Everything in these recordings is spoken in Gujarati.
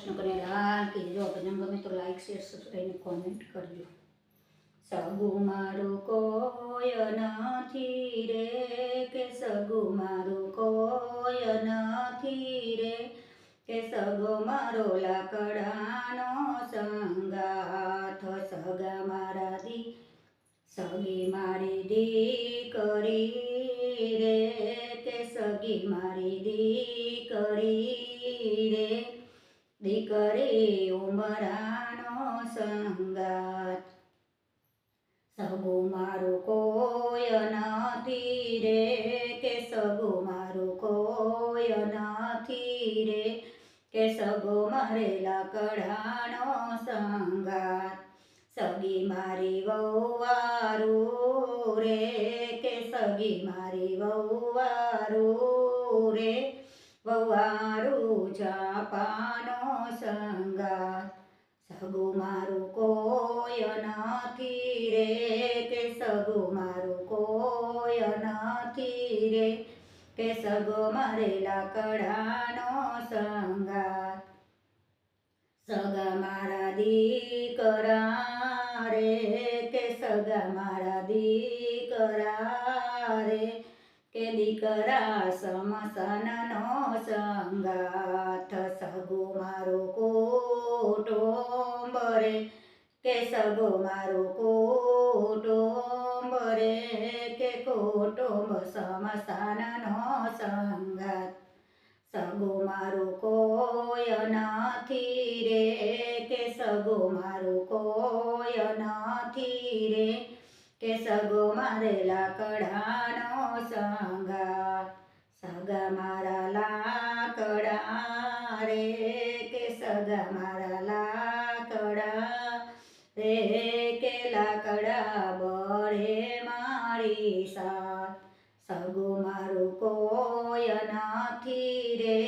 કૃષ્ણ કનૈયા કે જો ભજન ગમે તો લાઈક શેર સબસ્ક્રાઈબ કોમેન્ટ કરજો. સગુ મારું કોય નથી રે કે સગુ મારું કોય નથી રે કે સગો મારો લાકડાનો સંગાથ, સગા મારા દી, સગી મારી દીકરી રે કે સગી મારી દીકરી દીકરી ઉમરાનો સંગાત સગો મારો કોય નથી રે કે સગો મારો કોય નથી રે કે સગો મારે લાકડાનો સંગાત સગી મારી વહુવારું રે કે સગી મારી વહુવારું રે વહુવારું જાપાનો સંગા સગુ મારું કોય નથી રે કે સગુ મારું કોય નથી રે કે સગો મરેલા લાકડાનો સંગા સગા મારા દીકરા રે કે સગા મારા દીકરા રે કે દીકરા સમસનનો સંગાથ, સગો મારો કુટુંબ રે કે સગો મારો કુટુંબ રે કે કુટુંબ સમસાનનો સંગાથ. સગો મારો કોઈ નથી રે, કે સગો મારો કોઈ સગો મારેલા લાકડાનો સંગા સગા મારા લાકડા રે કે સગા મારા લાકડા રે કે લાકડા બળે મારી સાથ સગુ મારું કોય નથી રે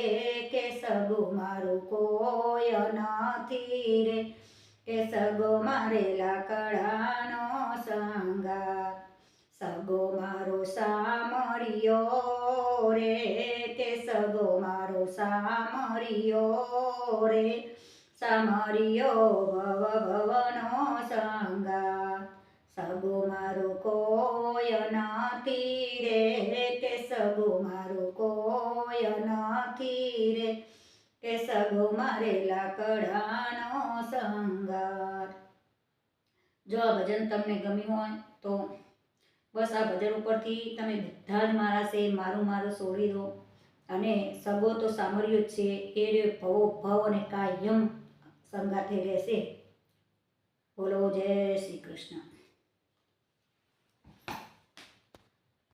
કે સગુ મારું કોય નથી રે કે સગો મારેલા લાકડાનો સંગાત સગો મારો સામરિયો રે કે સગો મારો સામરિયો રે. સામરિયો ભવ ભવનો સંગાત સગો મારો કોય નથી રે કે સગો મારો કોય નથી રે. કે સગો મારે લાકડાનો સંગાર જો આ ભજન તમને ગમ્યું હોય, તો બસ આ ભજન ઉપરથી તમે બધા જ મારા છે મારું મારું છોડી દો. અને સગો તો સાંભળ્યો જ છે, એ ભવો ભવ અને કાયમ સંગાથે રહેશે. બોલો જય શ્રી કૃષ્ણ.